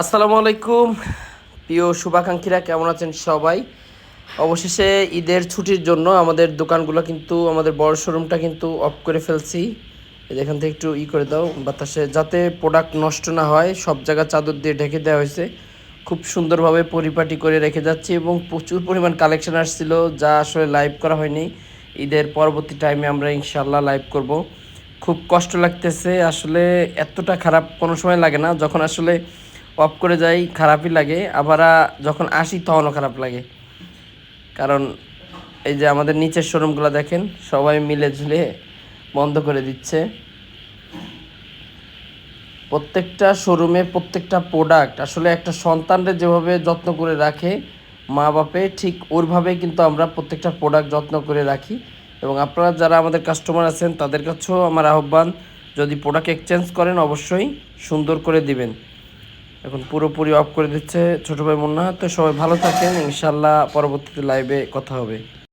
আসসালামু আলাইকুম। প্রিয় শুভাকাঙ্ক্ষীরা, কেমন আছেন সবাই? অবশেষে ঈদের ছুটির জন্য আমাদের দোকানগুলো কিন্তু, আমাদের বড় শোরুমটা কিন্তু অফ করে ফেলছি। এখান থেকে একটু ই করে দাও, বাতাসে, যাতে প্রোডাক্ট নষ্ট না হয়, সব জায়গা চাদর দিয়ে ঢেকে দেওয়া হয়েছে। খুব সুন্দরভাবে পরিপাটি করে রেখে যাচ্ছি এবং প্রচুর পরিমাণ কালেকশন আসছিল, যা আসলে লাইভ করা হয়নি। ঈদের পরবর্তী টাইমে আমরা ইনশাল্লাহ লাইভ করব। খুব কষ্ট লাগতেছে, আসলে এতটা খারাপ কোনো সময় লাগে না, যখন আসলে অফ করে যাই, খারাপই লাগে। আবার যখন আসি তখনও খারাপ লাগে। কারণ, এই যে আমাদের নিচের শোরুমগুলো দেখেন, সবাই মিলে ঝুলে বন্ধ করে দিচ্ছে। প্রত্যেকটা শোরুমে প্রত্যেকটা প্রোডাক্ট আসলে একটা সন্তানরে যেভাবে যত্ন করে রাখে মা বাপে, ঠিক ওরভাবে কিন্তু আমরা প্রত্যেকটা প্রোডাক্ট যত্ন করে রাখি। এবং আপনারা যারা আমাদের কাস্টমার আছেন, তাদের কাছেও আমার আহ্বান, যদি প্রোডাক্ট এক্সচেঞ্জ করেন, অবশ্যই সুন্দর করে দিবেন। এখন পুরোপুরি অফ করে দিচ্ছে ছোট ভাই মুন্না। তো সবাই ভালো থাকেন, ইনশাল্লাহ পরবর্তীতে লাইভে কথা হবে।